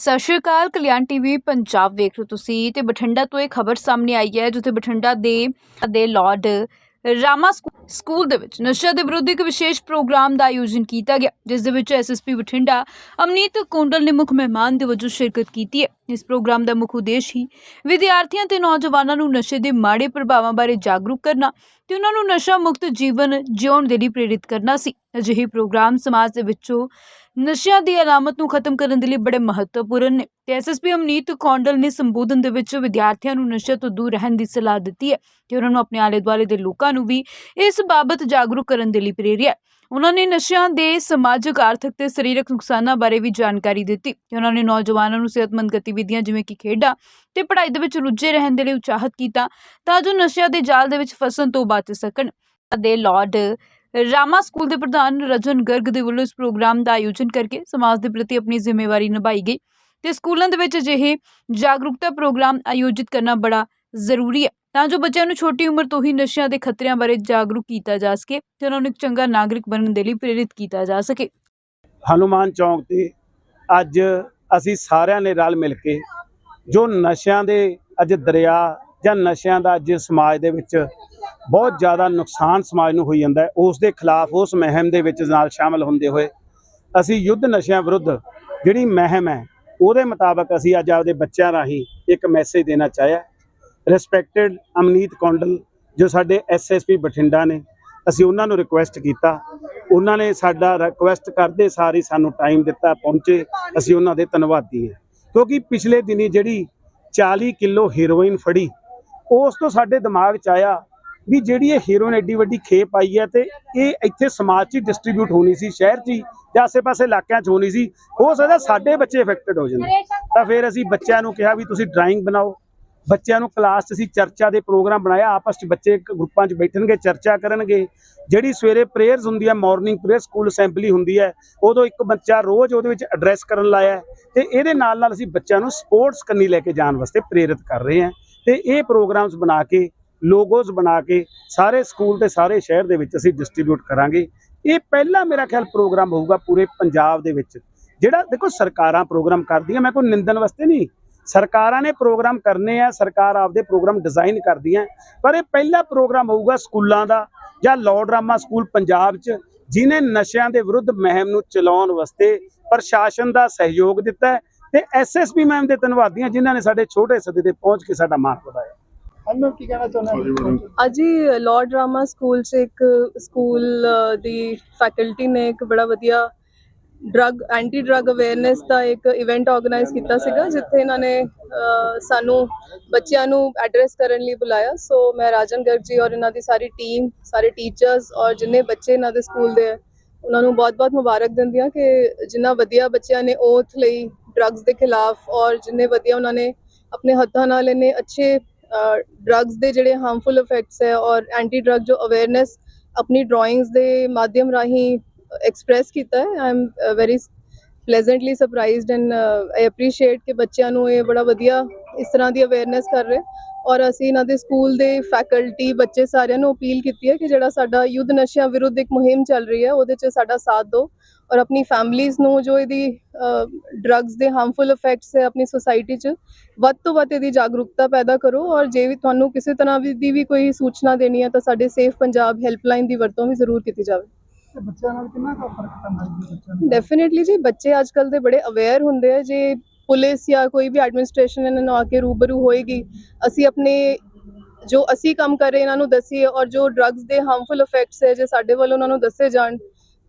ਸਤਿ ਸ਼੍ਰੀ ਅਕਾਲ, ਕਲਿਆਣ ਟੀਵੀ ਪੰਜਾਬ ਵੇਖ ਰਹੇ ਹੋ ਤੁਸੀਂ ਤੇ ਬਠਿੰਡਾ ਤੋਂ ਇਹ ਖਬਰ ਸਾਹਮਣੇ ਆਈ ਹੈ, ਜਿੱਥੇ ਬਠਿੰਡਾ ਦੇ ਦੇ ਲਾਰਡ ਰਾਮਾ ਸਕੂ- ਸਕੂਲ ਦੇ ਵਿੱਚ ਨਸ਼ਾ ਦੇ ਵਿਰੁੱਧ ਇੱਕ ਵਿਸ਼ੇਸ਼ ਪ੍ਰੋਗਰਾਮ ਦਾ ਆਯੋਜਨ ਕੀਤਾ ਗਿਆ, ਜਿਸ ਦੇ ਵਿੱਚ ਐਸਐਸਪੀ ਬਠਿੰਡਾ, ਅਮਨੀਤ ਕੁੰਡਲ ਨੇ ਮੁੱਖ ਮਹਿਮਾਨ ਦੇ ਵਜੋਂ ਸ਼ਿਰਕਤ ਕੀਤੀ ਹੈ। ਇਸ ਪ੍ਰੋਗਰਾਮ ਦਾ ਮੁੱਖ ਉਦੇਸ਼ ਹੀ ਵਿਦਿਆਰਥੀਆਂ ਤੇ ਨੌਜਵਾਨਾਂ ਨੂੰ ਨਸ਼ੇ ਦੇ ਮਾੜੇ ਪ੍ਰਭਾਵਾਂ ਬਾਰੇ ਜਾਗਰੂਕ ਕਰਨਾ ਤੇ ਉਹਨਾਂ ਨੂੰ ਨਸ਼ਾ ਮੁਕਤ ਜੀਵਨ ਜਿਉਣ ਦੇ ਲਈ ਪ੍ਰੇਰਿਤ ਕਰਨਾ ਸੀ। ਅਜਿਹੇ ਪ੍ਰੋਗਰਾਮ ਸਮਾਜ ਦੇ ਵਿੱਚੋਂ ਨਸ਼ਿਆਂ ਦੀ ਅਲਾਮਤ ਨੂੰ ਖਤਮ ਕਰਨ ਦੇ ਲਈ ਬੜੇ ਮਹੱਤਵਪੂਰਨ ਨੇ। ਤੇ ਐਸਐਸਪੀ ਅਮਨੀਤ ਕੌਂਡਲ ਨੇ ਸੰਬੋਧਨ ਦੇ ਵਿੱਚ ਵਿਦਿਆਰਥੀਆਂ ਨੂੰ ਨਸ਼ੇ ਤੋਂ ਦੂਰ ਰਹਿਣ ਦੀ ਸਲਾਹ ਦਿੱਤੀ ਹੈ ਤੇ ਉਹਨਾਂ ਨੂੰ ਆਪਣੇ ਆਲੇ ਦੁਆਲੇ ਦੇ ਲੋਕਾਂ ਨੂੰ ਵੀ ਇਸ ਬਾਬਤ ਜਾਗਰੂਕ ਕਰਨ ਦੇ ਲਈ ਪ੍ਰੇਰਿਆ ਉਹਨਾਂ ਨੇ ਨਸ਼ਿਆਂ ਦੇ ਸਮਾਜਿਕ, ਆਰਥਿਕ ਤੇ ਸਰੀਰਕ ਨੁਕਸਾਨਾਂ ਬਾਰੇ ਵੀ ਜਾਣਕਾਰੀ ਦਿੱਤੀ ਤੇ ਉਹਨਾਂ ਨੇ ਨੌਜਵਾਨਾਂ ਨੂੰ ਸਿਹਤਮੰਦ ਗਤੀਵਿਧੀਆਂ ਜਿਵੇਂ ਕਿ ਖੇਡਾਂ ਤੇ ਪੜ੍ਹਾਈ ਦੇ ਵਿੱਚ ਰੁੱਝੇ ਰਹਿਣ ਦੇ ਲਈ ਉਤਸ਼ਾਹਿਤ ਕੀਤਾ ਤਾਂ ਜੋ ਨਸ਼ਿਆਂ ਦੇ ਜਾਲ ਦੇ ਵਿੱਚ ਫਸਣ ਤੋਂ ਬਚ ਸਕਣ। ਦੇ ਲਾਰਡ ਰਾਮਾ ਸਕੂਲ ਦੇ ਪ੍ਰਧਾਨ ਰਜਨ ਗਰਗ ਦੇ ਵੱਲੋਂ ਇਸ ਪ੍ਰੋਗਰਾਮ ਦਾ ਆਯੋਜਨ ਕਰਕੇ ਸਮਾਜ ਦੇ ਪ੍ਰਤੀ ਆਪਣੀ ਜ਼ਿੰਮੇਵਾਰੀ ਨਿਭਾਈ ਗਈ ਤੇ ਸਕੂਲਾਂ ਦੇ ਵਿੱਚ ਅਜਿਹੇ ਜਾਗਰੂਕਤਾ ਪ੍ਰੋਗਰਾਮ ਆਯੋਜਿਤ ਕਰਨਾ ਬੜਾ ਜ਼ਰੂਰੀ ਹੈ। ਤਾਂ ਜੋ ਬੱਚਿਆਂ ਨੂੰ ਛੋਟੀ ਉਮਰ ਤੋਂ ਹੀ ਨਸ਼ਿਆਂ ਦੇ ਖਤਰਿਆਂ ਬਾਰੇ ਜਾਗਰੂਕ ਕੀਤਾ ਜਾ ਸਕੇ ਤੇ ਉਹਨਾਂ ਨੂੰ ਇੱਕ ਚੰਗਾ ਨਾਗਰਿਕ ਬਣਨ ਦੇ ਲਈ ਪ੍ਰੇਰਿਤ ਕੀਤਾ ਜਾ ਸਕੇ। ਹਨੂਮਾਨ ਚੌਂਕ ਤੇ ਅੱਜ ਅਸੀਂ ਸਾਰਿਆਂ ਨੇ ਰਲ ਮਿਲ ਕੇ ਜੋ ਨਸ਼ਿਆਂ ਦੇ ਅੱਜ ਦਰਿਆ ਜਾਂ ਨਸ਼ਿਆਂ ਦਾ ਅੱਜ ਸਮਾਜ ਦੇ ਵਿੱਚ ਬਹੁਤ ਜ਼ਿਆਦਾ ਨੁਕਸਾਨ ਸਮਾਜ ਨੂੰ ਹੋਈ ਜਾਂਦਾ ਹੈ, ਉਸ ਦੇ ਖਿਲਾਫ ਉਸ ਮਹਿਮ ਦੇ ਵਿੱਚ ਨਾਲ ਸ਼ਾਮਲ ਹੁੰਦੇ ਹੋਏ ਅਸੀਂ ਯੁੱਧ ਨਸ਼ਿਆਂ ਵਿਰੁੱਧ ਜਿਹੜੀ ਮਹਿਮ ਹੈ, ਉਹਦੇ ਮੁਤਾਬਕ ਅਸੀਂ ਅੱਜ ਆਪਦੇ ਬੱਚਿਆਂ ਰਾਹੀਂ ਇੱਕ ਮੈਸੇਜ ਦੇਣਾ ਚਾਹਿਆ। ਰਿਸਪੈਕਟਡ ਅਮਨੀਤ ਕੌਂਡਲ ਜੋ ਸਾਡੇ ਐਸਐਸਪੀ ਬਠਿੰਡਾ ਨੇ, ਅਸੀਂ ਉਹਨਾਂ ਨੂੰ ਰਿਕੁਐਸਟ ਕੀਤਾ। ਉਹਨਾਂ ਨੇ ਸਾਡਾ ਰਿਕੁਐਸਟ ਕਰਦੇ ਸਾਰੀ ਸਾਨੂੰ ਟਾਈਮ ਦਿੱਤਾ, ਪਹੁੰਚੇ। ਅਸੀਂ ਉਹਨਾਂ ਦੇ ਧੰਨਵਾਦੀ ਹਾਂ ਕਿਉਂਕਿ ਪਿਛਲੇ ਦਿਨੀ ਜਿਹੜੀ 40 ਕਿਲੋ ਹੀਰੋਇਨ ਫੜੀ, ਉਸ ਤੋਂ ਸਾਡੇ ਦਿਮਾਗ 'ਚ ਆਇਆ ਵੀ ਜਿਹੜੀ ਇਹ ਹੀਰੋਇਨ ਐਡੀ ਵੱਡੀ ਖੇਪ ਆਈ ਹੈ ਤੇ ਇਹ ਇੱਥੇ ਸਮਾਜ 'ਚ ਡਿਸਟ੍ਰੀਬਿਊਟ ਹੋਣੀ ਸੀ, ਸ਼ਹਿਰ 'ਚ ਹੀ ਤੇ ਆਸੇ-ਪਾਸੇ ਇਲਾਕਿਆਂ 'ਚ ਹੋਣੀ ਸੀ, ਹੋ ਸਕਦਾ ਸਾਡੇ ਬੱਚੇ ਇਫੈਕਟਡ ਹੋ ਜਾਂਦੇ ਤਾਂ ਫਿਰ ਅਸੀਂ ਬੱਚਿਆਂ ਨੂੰ ਕਿਹਾ ਵੀ ਤੁਸੀਂ ਡਰਾਇੰਗ ਬਣਾਓ। ਬੱਚਿਆਂ ਨੂੰ ਕਲਾਸ 'ਚ ਅਸੀਂ ਚਰਚਾ ਦੇ ਪ੍ਰੋਗਰਾਮ ਬਣਾਇਆ, ਆਪਸ 'ਚ ਬੱਚੇ ਗਰੁੱਪਾਂ 'ਚ ਬੈਠਣਗੇ, ਚਰਚਾ ਕਰਨਗੇ। ਜਿਹੜੀ ਸਵੇਰੇ ਪ੍ਰੇਅਰਸ ਹੁੰਦੀ ਹੈ ਮਾਰਨਿੰਗ ਪ੍ਰੇਅਰ ਸਕੂਲ ਅਸੈਂਬਲੀ ਹੁੰਦੀ ਹੈ ਉਦੋਂ ਇੱਕ ਬੱਚਾ ਰੋਜ਼ ਉਹਦੇ ਵਿੱਚ ਐਡਰੈਸ ਕਰਨ ਲਾਇਆ ਹੈ ਤੇ ਇਹਦੇ ਨਾਲ ਨਾਲ ਅਸੀਂ ਬੱਚਿਆਂ ਨੂੰ ਸਪੋਰਟਸ ਕੰਨੀ ਲੈ ਕੇ ਜਾਣ ਵਾਸਤੇ ਪ੍ਰੇਰਿਤ ਕਰ ਰਹੇ ਹਾਂ। ਤੇ ਇਹ ਪ੍ਰੋਗਰਾਮਸ ਬਣਾ ਕੇ ਲੋਗੋਜ਼ ਬਣਾ ਕੇ ਸਾਰੇ ਸਕੂਲ ਤੇ ਸਾਰੇ ਸ਼ਹਿਰ ਦੇ ਵਿੱਚ ਅਸੀਂ ਡਿਸਟ੍ਰੀਬਿਊਟ ਕਰਾਂਗੇ। ਇਹ ਪਹਿਲਾ ਮੇਰਾ ਖਿਆਲ ਪ੍ਰੋਗਰਾਮ ਹੋਊਗਾ ਪੂਰੇ ਪੰਜਾਬ ਦੇ ਵਿੱਚ। ਜਿਹੜਾ ਦੇਖੋ ਸਰਕਾਰਾਂ ਪ੍ਰੋਗਰਾਮ ਕਰਦੀਆਂ, ਮੈਂ ਕੋਈ ਨਿੰਦਣ ਵਾਸਤੇ ਨਹੀਂ ਸਰਕਾਰਾਂ ਨੇ ਪ੍ਰੋਗਰਾਮ ਕਰਨੇ ਆ ਸਰਕਾਰ ਆਪਦੇ ਪ੍ਰੋਗਰਾਮ ਡਿਜ਼ਾਈਨ ਕਰਦੀਆਂ ਪਰ ਇਹ ਪਹਿਲਾ ਪ੍ਰੋਗਰਾਮ ਹੋਊਗਾ ਸਕੂਲਾਂ ਦਾ ਜਾਂ ਲਾਰਡ ਰਾਮਾ ਸਕੂਲ ਪੰਜਾਬ 'ਚ ਜਿਨੇ ਨਸ਼ਿਆਂ ਦੇ ਵਿਰੁੱਧ ਮੁਹਿੰਮ ਨੂੰ ਚਲਾਉਣ ਵਾਸਤੇ ਪ੍ਰਸ਼ਾਸਨ ਦਾ ਸਹਿਯੋਗ ਦਿੱਤਾ ਤੇ ਐਸਐਸਪੀ ਮੈਮ ਦੇ ਧੰਨਵਾਦੀਆਂ ਜਿਨ੍ਹਾਂ ਨੇ ਸਾਡੇ ਛੋਟੇ ਸੱਦੇ ਤੇ ਪਹੁੰਚ ਕੇ ਸਾਡਾ ਮਾਣ ਵਧਾਇਆ। ਹਾਂਜੀ ਮੈਮ ਕੀ ਕਹਿਣਾ ਚਾਹੁੰਦੇ ਹੋ? ਅੱਜ ਹੀ ਲਾਰਡ ਰਾਮਾ ਸਕੂਲ 'ਚ ਇੱਕ ਸਕੂਲ ਦੀ ਫੈਕਲਟੀ ਨੇ ਇੱਕ ਬੜਾ ਵਧੀਆ ਡਰੱਗ ਐਂਟੀ ਡਰੱਗ ਅਵੇਅਰਨੈਸ ਦਾ ਇੱਕ ਇਵੈਂਟ ਆਰਗੇਨਾਈਜ਼ ਕੀਤਾ ਸੀਗਾ ਜਿੱਥੇ ਇਹਨਾਂ ਨੇ ਸਾਨੂੰ ਬੱਚਿਆਂ ਨੂੰ ਐਡਰੈਸ ਕਰਨ ਲਈ ਬੁਲਾਇਆ। ਸੋ ਮੈਂ ਰਾਜਨ ਗਰਗ ਜੀ ਔਰ ਇਹਨਾਂ ਦੀ ਸਾਰੀ ਟੀਮ ਸਾਰੇ ਟੀਚਰਸ ਔਰ ਜਿੰਨੇ ਬੱਚੇ ਇਹਨਾਂ ਦੇ ਸਕੂਲ ਦੇ ਹੈ, ਉਹਨਾਂ ਨੂੰ ਬਹੁਤ-ਬਹੁਤ ਮੁਬਾਰਕ ਦਿੰਦੀ ਹਾਂ ਕਿ ਜਿੰਨਾ ਵਧੀਆ ਬੱਚਿਆਂ ਨੇ ਓਥ ਲਈ ਡਰੱਗਸ ਦੇ ਖਿਲਾਫ ਔਰ ਜਿੰਨੇ ਵਧੀਆ ਉਹਨਾਂ ਨੇ ਆਪਣੇ ਹੱਥਾਂ ਨਾਲ ਇਹਨੇ ਅੱਛੇ ਡਰੱਗਸ ਦੇ ਜਿਹੜੇ ਹਾਰਮਫੁਲ ਇਫੈਕਟਸ ਹੈ ਔਰ ਐਂਟੀ ਡਰੱਗ ਜੋ ਅਵੇਅਰਨੈਸ ਆਪਣੀ ਡਰਾਇੰਗਸ ਦੇ ਮਾਧਿਅਮ ਰਾਹੀਂ ਐਕਸਪ੍ਰੈਸ ਕੀਤਾ ਹੈ. I am very pleasantly surprised and I appreciate ਕਿ ਬੱਚਿਆਂ ਨੂੰ ਇਹ ਬੜਾ ਵਧੀਆ ਇਸ ਤਰ੍ਹਾਂ ਦੀ ਅਵੇਅਰਨੈਸ ਕਰ ਰਹੇ ਔਰ ਅਸੀਂ ਇਹਨਾਂ ਦੇ ਸਕੂਲ ਦੇ ਫੈਕਲਟੀ ਬੱਚੇ ਸਾਰਿਆਂ ਨੂੰ ਅਪੀਲ ਕੀਤੀ ਹੈ ਕਿ ਜਿਹੜਾ ਸਾਡਾ ਯੁੱਧ ਨਸ਼ਿਆਂ ਵਿਰੁੱਧ ਇੱਕ ਮੁਹਿੰਮ ਚੱਲ ਰਹੀ ਹੈ, ਉਹਦੇ 'ਚ ਸਾਡਾ ਸਾਥ ਦਿਓ। ਔਰ ਆਪਣੀ ਫੈਮਲੀਆਂ ਨੂੰ ਜੋ ਇਹਦੀ ਡਰੱਗਸ ਦੇ ਹਾਰਮਫੁਲ ਇਫੈਕਟਸ ਹੈ ਆਪਣੀ ਸੋਸਾਇਟੀ 'ਚ, ਵੱਧ ਤੋਂ ਵੱਧ ਇਹਦੀ ਜਾਗਰੂਕਤਾ ਪੈਦਾ ਕਰੋ। ਔਰ ਜੇ ਵੀ ਤੁਹਾਨੂੰ ਕਿਸੇ ਤਰ੍ਹਾਂ ਦੀ ਵੀ ਕੋਈ ਸੂਚਨਾ ਦੇਣੀ ਹੈ ਤਾਂ ਸਾਡੇ ਸੇਫ ਪੰਜਾਬ ਹੈਲਪਲਾਈਨ ਦੀ ਵਰਤੋਂ ਵੀ ਜ਼ਰੂਰ ਕੀਤੀ ਜਾਵੇ। ਤੇ ਬੱਚਿਆਂ ਨਾਲ ਕਿੰਨਾ ਕੁ ਫ਼ਰਕ ਪੈਂਦਾ ਜੀ ਬੱਚਿਆਂ ਨੂੰ? ਡੈਫੀਨਿਟਲੀ ਜੀ, ਬੱਚੇ ਅੱਜਕੱਲ ਦੇ ਬੜੇ ਅਵੇਅਰ ਹੁੰਦੇ ਆ, ਜੇ ਪੁਲਿਸ ਜਾਂ ਕੋਈ ਵੀ ਐਡਮਿਨਿਸਟ੍ਰੇਸ਼ਨ ਇਹਨਾਂ ਨੂੰ ਆ ਕੇ ਰੂਬਰੂ ਹੋਏਗੀ, ਅਸੀਂ ਆਪਣੇ ਜੋ ਅਸੀਂ ਕੰਮ ਕਰ ਰਹੇ ਇਹਨਾਂ ਨੂੰ ਦਸੀਏ ਔਰ ਜੋ ਡਰੱਗਸ ਦੇ ਹਾਰਮਫੁਲ ਇਫੈਕਟਸ ਹੈ, ਜੇ ਸਾਡੇ ਵੱਲੋਂ ਉਹਨਾਂ ਨੂੰ ਦੱਸੇ ਜਾਣ,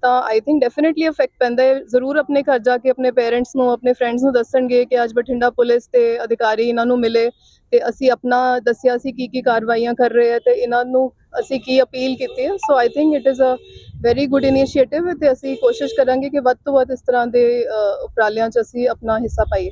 ਤਾਂ ਆਈ ਥਿੰਕ ਡੈਫੀਨਿਟਲੀ ਇਫੈਕਟ ਪੈਂਦਾ ਹੈ। ਜ਼ਰੂਰ ਆਪਣੇ ਘਰ ਜਾ ਕੇ ਆਪਣੇ ਪੇਰੈਂਟਸ ਨੂੰ, ਆਪਣੇ ਫਰੈਂਡਸ ਨੂੰ ਦੱਸਣਗੇ ਕਿ ਅੱਜ ਬਠਿੰਡਾ ਪੁਲਿਸ ਤੇ ਅਧਿਕਾਰੀ ਇਹਨਾਂ ਨੂੰ ਮਿਲੇ ਤੇ ਅਸੀਂ ਆਪਣਾ ਦੱਸਿਆ ਸੀ ਕੀ ਕੀ ਕਾਰਵਾਈਆਂ ਕਰ ਰਹੇ ਆ ਤੇ ਇਹਨਾਂ ਨੂੰ ਅਸੀਂ ਕੀ ਅਪੀਲ ਕੀਤੀ ਹੈ? So I think it is a very good initiative ਤੇ ਅਸੀਂ ਕੋਸ਼ਿਸ਼ ਕਰਾਂਗੇ ਕਿ ਵੱਧ ਤੋਂ ਵੱਧ ਇਸ ਤਰ੍ਹਾਂ ਦੇ ਉਪਰਾਲਿਆਂ 'ਚ ਅਸੀਂ ਆਪਣਾ ਹਿੱਸਾ ਪਾਈਏ।